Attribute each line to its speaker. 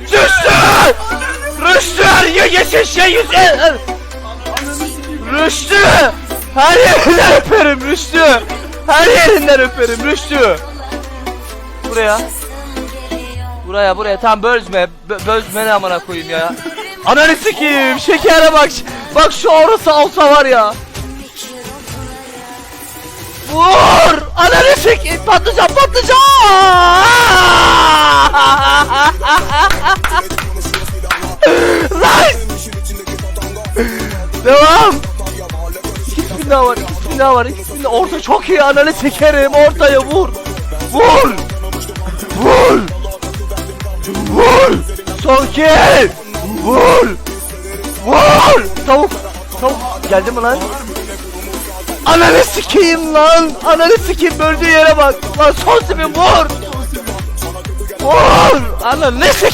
Speaker 1: Rüştü! Rüştü! Geçin şey yüz... e, e. Rüştü! Her yerinden öperim Rüştü! Her yerinden öperim Rüştü! Buraya. Buraya buraya tam bölme. Bö- ne amına koyayım ya. Ananı sikeyim. Şekere bak. Bak şu orası olsa var ya. Vur! Ananı sikeyim. Patlıcan patlıcan! Devam! İkisi daha var, ikisi daha var, ikisi daha Orta çok iyi ananı sikerim ortaya vur! Vur! Vur! Vur! Son kill! Vur! Vur! Tavuk! Tavuk! Geldi mi lan? Ananı sikeyim lan! Ananı sikeyim böldüğü yere bak! Lan son simin vur! Vur! Ananı sikeyim!